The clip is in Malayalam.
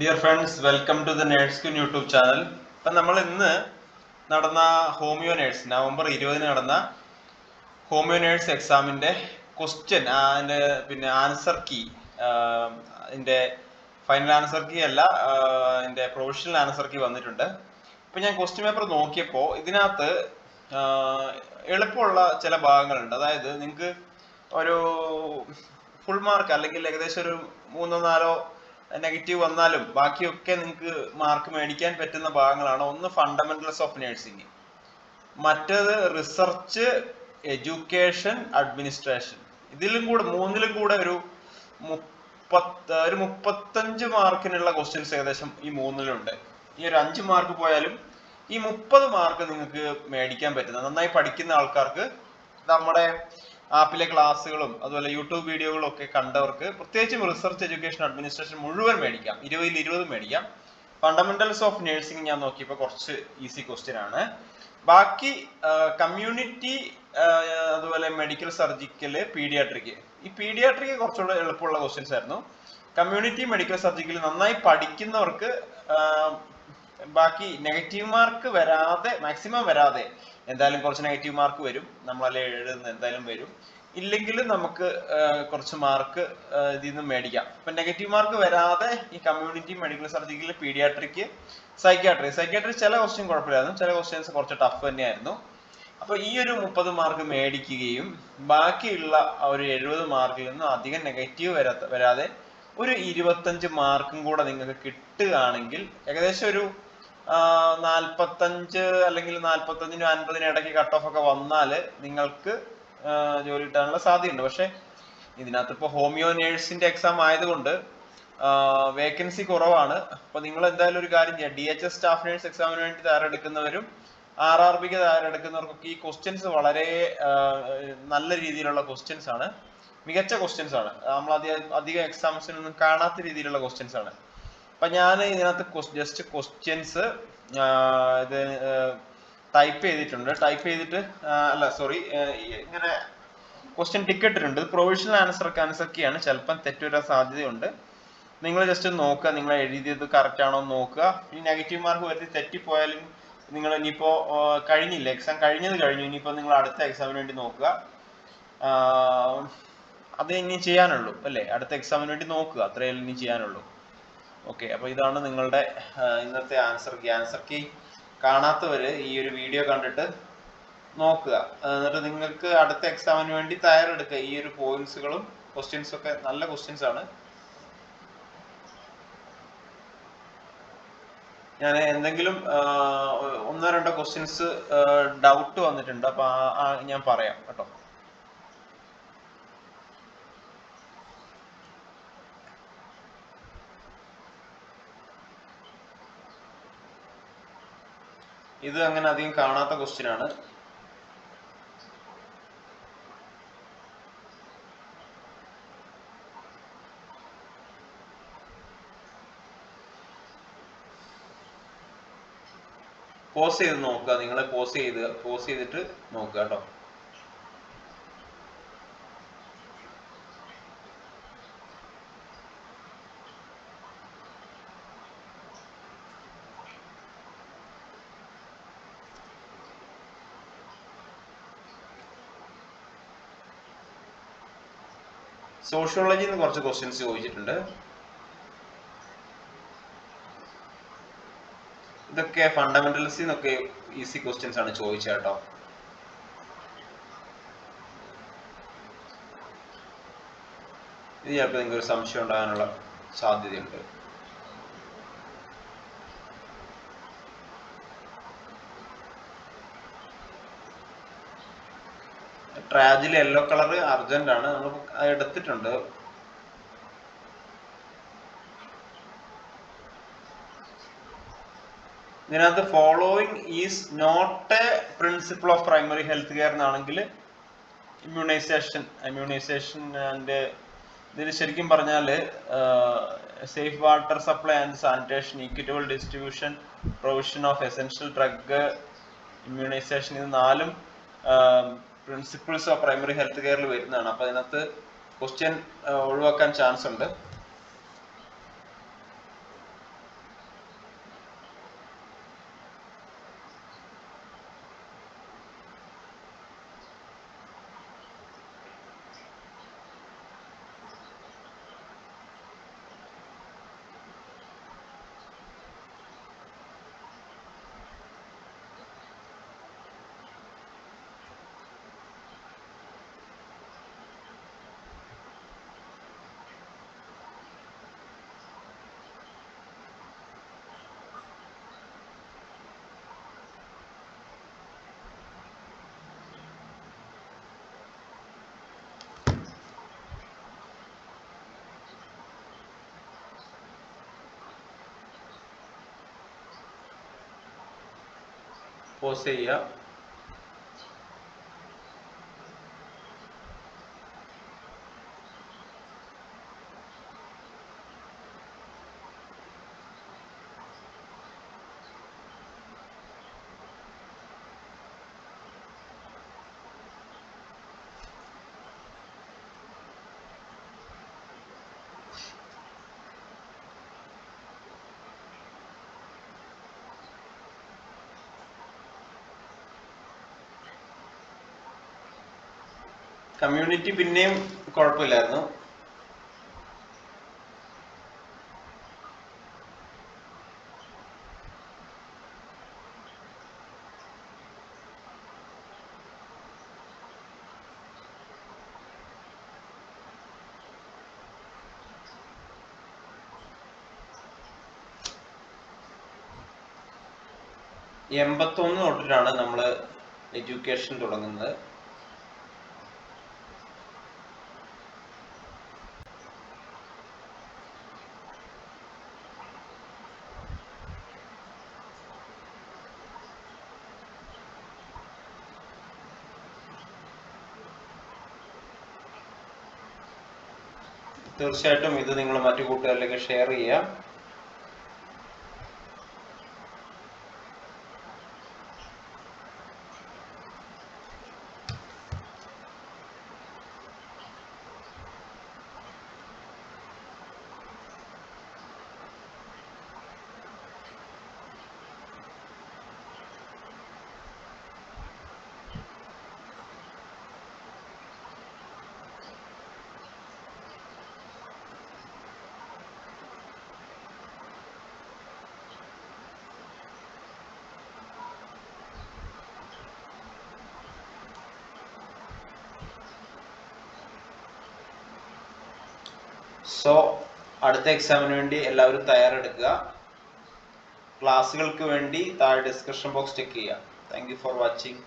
Dear friends welcome to the nurse queen YouTube channel അപ്പം നമ്മൾ ഇന്ന് നടന്ന ഹോമിയോ നേഴ്സ് നവംബർ ഇരുപതിന് നടന്ന ഹോമിയോ നേഴ്സ് എക്സാമിന്റെ ക്വസ്റ്റ്യൻ അതിന്റെ പിന്നെ ആൻസർ കീ അതിന്റെ ഫൈനൽ ആൻസർ കീ അല്ല അതിന്റെ പ്രൊവിഷണൽ ആൻസർ കീ വന്നിട്ടുണ്ട്. ഇപ്പം ഞാൻ ക്വസ്റ്റ്യൻ പേപ്പർ നോക്കിയപ്പോൾ ഇതിനകത്ത് എളുപ്പമുള്ള ചില ഭാഗങ്ങളുണ്ട്. അതായത് നിങ്ങൾക്ക് ഒരു ഫുൾ മാർക്ക് അല്ലെങ്കിൽ ഏകദേശം ഒരു മൂന്നോ നാലോ നെഗറ്റീവ് വന്നാലും ബാക്കിയൊക്കെ നിങ്ങൾക്ക് മാർക്ക് മേടിക്കാൻ പറ്റുന്ന ഭാഗങ്ങളാണ്. ഒന്ന് ഫണ്ടമെന്റൽസ് ഓഫ് നഴ്സിംഗ് മറ്റേത് റിസർച്ച് എഡ്യൂക്കേഷൻ അഡ്മിനിസ്ട്രേഷൻ ഇതിലും കൂടെ മൂന്നിലും കൂടെ ഒരു മുപ്പത്ത് ഒരു മുപ്പത്തഞ്ച് മാർക്കിനുള്ള ക്വസ്റ്റ്യൻസ് ഏകദേശം ഈ മൂന്നിലുണ്ട്. ഈ ഒരു അഞ്ച് മാർക്ക് പോയാലും ഈ മുപ്പത് മാർക്ക് നിങ്ങൾക്ക് മേടിക്കാൻ പറ്റുന്ന നന്നായി പഠിക്കുന്ന ആൾക്കാർക്ക് നമ്മുടെ ആപ്പിലെ ക്ലാസ്സുകളും അതുപോലെ യൂട്യൂബ് വീഡിയോകളും ഒക്കെ കണ്ടവർക്ക് പ്രത്യേകിച്ചും റിസർച്ച് എഡ്യൂക്കേഷൻ അഡ്മിനിസ്ട്രേഷൻ മുഴുവൻ മേടിക്കാം. ഇരുപതിൽ ഇരുപത് മേടിക്കാം. ഫണ്ടമെന്റൽസ് ഓഫ് നഴ്സിംഗ് ഞാൻ നോക്കിയപ്പോൾ കുറച്ച് ഈസി ക്വസ്റ്റ്യൻ ആണ്. ബാക്കി കമ്മ്യൂണിറ്റി അതുപോലെ മെഡിക്കൽ സർജിക്കൽ പീഡിയാട്രിക് ഈ പീഡിയാട്രിക് കുറച്ചുകൂടെ എളുപ്പമുള്ള ക്വസ്റ്റ്യൻസ് ആയിരുന്നു. കമ്മ്യൂണിറ്റി മെഡിക്കൽ സർജിക്കൽ നന്നായി പഠിക്കുന്നവർക്ക് ബാക്കി നെഗറ്റീവ് മാർക്ക് വരാതെ മാക്സിമം വരാതെ എന്തായാലും കുറച്ച് നെഗറ്റീവ് മാർക്ക് വരും. നമ്മളല്ലേ എഴുതുന്ന എന്തായാലും വരും. ഇല്ലെങ്കിൽ നമുക്ക് കുറച്ച് മാർക്ക് ഇതിൽ നിന്ന് മേടിക്കാം. ഇപ്പം നെഗറ്റീവ് മാർക്ക് വരാതെ ഈ community medical surgical paediatric psychiatry psychiatry ചില ക്വസ്റ്റ്യൻ കുഴപ്പമില്ലായിരുന്നു. ചില ക്വസ്റ്റ്യൻസ് കുറച്ച് ടഫ് തന്നെയായിരുന്നു. അപ്പോൾ ഈ ഒരു മുപ്പത് മാർക്ക് മേടിക്കുകയും ബാക്കിയുള്ള ഒരു എഴുപത് മാർക്കിൽ നിന്ന് അധികം നെഗറ്റീവ് വരാത്ത വരാതെ ഒരു ഇരുപത്തഞ്ച് മാർക്കും കൂടെ നിങ്ങൾക്ക് കിട്ടുകയാണെങ്കിൽ ഏകദേശം ഒരു നാൽപ്പത്തഞ്ച് അല്ലെങ്കിൽ നാൽപ്പത്തഞ്ചിനും അൻപതിനും ഇടയ്ക്ക് കട്ട് ഓഫ് ഒക്കെ വന്നാൽ നിങ്ങൾക്ക് ജോലി കിട്ടാനുള്ള സാധ്യതയുണ്ട്. പക്ഷെ ഇതിനകത്ത് ഇപ്പോൾ ഹോമിയോ നേഴ്സിന്റെ എക്സാം ആയതുകൊണ്ട് വേക്കൻസി കുറവാണ്. അപ്പൊ നിങ്ങൾ എന്തായാലും ഒരു കാര്യം ചെയ്യാം. D H S staff nurse എക്സാമിന് വേണ്ടി തയ്യാറെടുക്കുന്നവരും ആർ ആർ ബിക്ക് തയ്യാറെടുക്കുന്നവർക്കൊക്കെ ഈ ക്വസ്റ്റ്യൻസ് വളരെ നല്ല രീതിയിലുള്ള ക്വസ്റ്റ്യൻസ് ആണ്. മികച്ച ക്വസ്റ്റ്യൻസ് ആണ്. നമ്മൾ അധികം അധികം എക്സാംസിനൊന്നും കാണാത്ത രീതിയിലുള്ള ക്വസ്റ്റ്യൻസ് ആണ്. അപ്പൊ ഞാൻ ഇതിനകത്ത് ജസ്റ്റ് ക്വസ്റ്റ്യൻസ് ഇത് ടൈപ്പ് ചെയ്തിട്ടുണ്ട്. ടൈപ്പ് ചെയ്തിട്ട് അല്ല സോറി ഇങ്ങനെ ക്വസ്റ്റ്യൻ ടിക്ക് ഇട്ടിട്ടുണ്ട്. പ്രൊവിഷണൽ ആൻസർ ആൻസർ കീയാണ് ചിലപ്പം തെറ്റുവരാൻ സാധ്യതയുണ്ട്. നിങ്ങൾ ജസ്റ്റ് നോക്കുക. നിങ്ങൾ എഴുതിയത് കറക്റ്റ് ആണോ നോക്കുക. ഈ നെഗറ്റീവ് മാർക്ക് വരുത്തി തെറ്റിപ്പോയാലും നിങ്ങൾ ഇനിയിപ്പോ ആ, കഴിഞ്ഞില്ല? എക്സാം കഴിഞ്ഞത് കഴിഞ്ഞു. ഇനിയിപ്പോ നിങ്ങൾ അടുത്ത എക്സാമിന് വേണ്ടി നോക്കുക. അത് ഇനി ചെയ്യാനുള്ളൂ അല്ലേ? അടുത്ത എക്സാമിന് വേണ്ടി നോക്കുക. അത്രയേ ഇനി ചെയ്യാനുള്ളൂ. ഓക്കെ അപ്പൊ ഇതാണ് നിങ്ങളുടെ ഇന്നത്തെ ആൻസർ ആൻസർ കീ കാണാത്തവര് ഈ ഒരു വീഡിയോ കണ്ടിട്ട് നോക്കുക. എന്നിട്ട് നിങ്ങൾക്ക് അടുത്ത എക്സാമിന് വേണ്ടി തയ്യാറെടുക്കുക. ഈ ഒരു പോയിന്റ്സുകളും ക്വസ്റ്റ്യൻസും ഒക്കെ നല്ല ക്വസ്റ്റ്യൻസ് ആണ്. ഞാൻ എന്തെങ്കിലും ഒന്നോ രണ്ടോ ക്വസ്റ്റ്യൻസ് ഡൗട്ട് വന്നിട്ടുണ്ട്. അപ്പൊ ഞാൻ പറയാം കേട്ടോ. ഇത് അങ്ങനെ അധികം കാണാത്ത ക്വസ്റ്റ്യൻ ആണ്. പോസ് ചെയ്ത് നോക്കുക. നിങ്ങൾ പോസ് ചെയ്ത് പോസ് ചെയ്തിട്ട് നോക്കുക കേട്ടോ. സോഷ്യോളജിയിൽ നിന്ന് കുറച്ച് ക്വസ്റ്റ്യൻസ് ചോദിച്ചിട്ടുണ്ട്. ഇതൊക്കെ ഫണ്ടമെന്റൽസിൽ നിന്നൊക്കെ ഈസി ക്വസ്റ്റ്യൻസ് ആണ് ചോദിച്ചത് കേട്ടോ. ഇത് ചിലപ്പോൾ നിങ്ങൾക്ക് ഒരു സംശയം ഉണ്ടാകാനുള്ള സാധ്യതയുണ്ട്. ട്രാജിൽ യെല്ലോ കളർ അർജന്റ് ആണ്. നമ്മൾ എടുത്തിട്ടുണ്ട്. ഇതിനകത്ത് following is not a principle of primary health care എന്നാണെങ്കിൽ ഇമ്മ്യൂണൈസേഷൻ ഇമ്മ്യൂണൈസേഷൻ ആൻഡ് ഇതിൽ ശരിക്കും പറഞ്ഞാൽ safe water supply and sanitation equitable distribution provision of essential drug immunisation ഇത് നാലും പ്രിൻസിപ്പിൾസ് ഓഫ് പ്രൈമറി ഹെൽത്ത് കെയറിൽ വരുന്നതാണ്. അപ്പൊ അതിനകത്ത് ക്വസ്റ്റ്യൻ ഒഴിവാക്കാൻ ചാൻസ് ഉണ്ട്. പോസ് ചെയ്യുക. കമ്മ്യൂണിറ്റി പിന്നെയും കുഴപ്പമില്ലായിരുന്നു. എൺപത്തൊന്ന് തൊട്ടിട്ടാണ് നമ്മൾ എഡ്യൂക്കേഷൻ തുടങ്ങുന്നത്. തീർച്ചയായിട്ടും ഇത് നിങ്ങൾ മറ്റു കൂട്ടുകാരിലേക്ക് ഷെയർ ചെയ്യുക സോ അടുത്ത എക്സാമിന് വേണ്ടി എല്ലാവരും തയ്യാറെടുക്കുക. ക്ലാസ്സുകൾക്ക് വേണ്ടി താഴെ ഡിസ്ക്രിപ്ഷൻ ബോക്സ് ചെക്ക് ചെയ്യുക. Thank for watching